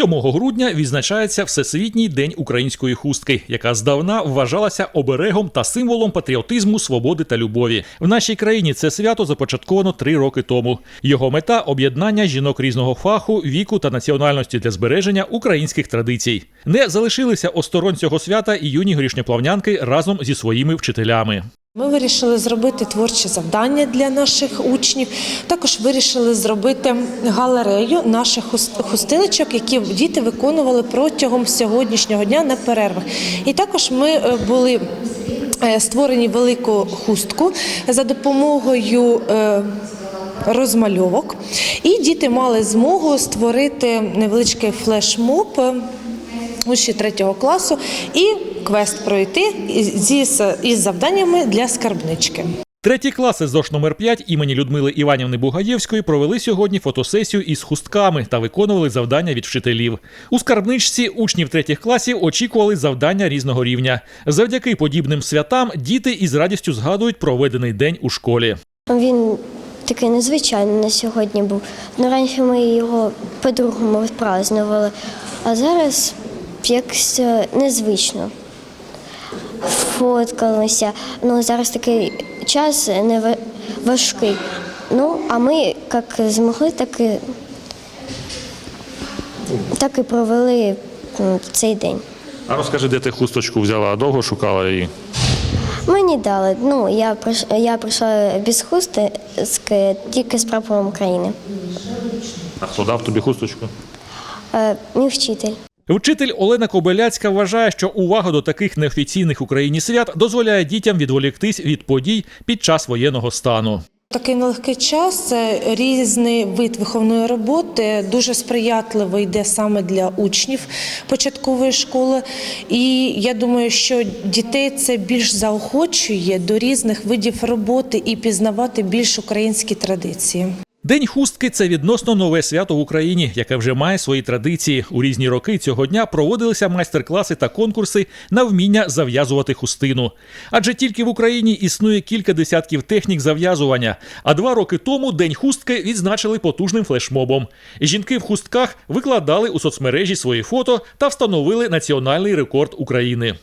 7 грудня відзначається Всесвітній день української хустки, яка здавна вважалася оберегом та символом патріотизму, свободи та любові. В нашій країні це свято започатковано три роки тому. Його мета об'єднання жінок різного фаху, віку та національності для збереження українських традицій. Не залишилися осторонь цього свята і юні горішньоплавнянки разом зі своїми вчителями. Ми вирішили зробити творче завдання для наших учнів. Також вирішили зробити галерею наших хус- хустиночок, які діти виконували протягом сьогоднішнього дня на перервах. І також ми е, були е, створені велику хустку за допомогою. е, Розмальовок, і діти мали змогу створити невеличкий флешмоб учні третього класу і квест пройти зі із завданнями для скарбнички. Треті класи ЗОШ номер 5 імені Людмили Іванівни Бугаєвської провели сьогодні фотосесію із хустками та виконували завдання від вчителів. У скарбничці учнів третіх класів очікували завдання різного рівня. Завдяки подібним святам діти із радістю згадують проведений день у школі. Він такий незвичайний на сьогодні був. Ну, раніше ми його по-другому відпразнували, а зараз якось незвично. Фоткалися. Ну, зараз такий час не важкий. Ну, а ми як змогли, так і, так і провели цей день. А розкажи, де ти хусточку взяла? а Довго шукала її? Мені дали. Ну, я прийш- я прийшла без хустки, тільки з прапором України. А хто дав тобі хусточку? Е, Мій вчитель. Вчитель Олена Кобиляцька вважає, що увага до таких неофіційних Україні свят дозволяє дітям відволіктись від подій під час воєнного стану. Такий нелегкий час, різний вид виховної роботи, дуже сприятливо йде саме для учнів початкової школи. І я думаю, що дітей це більш заохочує до різних видів роботи і пізнавати більш українські традиції. День хустки це відносно нове свято в Україні, яке вже має свої традиції. У різні роки цього дня проводилися майстер-класи та конкурси на вміння зав'язувати хустину. Адже тільки в Україні існує кілька десятків технік зав'язування. А два роки тому День хустки відзначили потужним флешмобом. Жінки в хустках викладали у соцмережі свої фото та встановили національний рекорд України.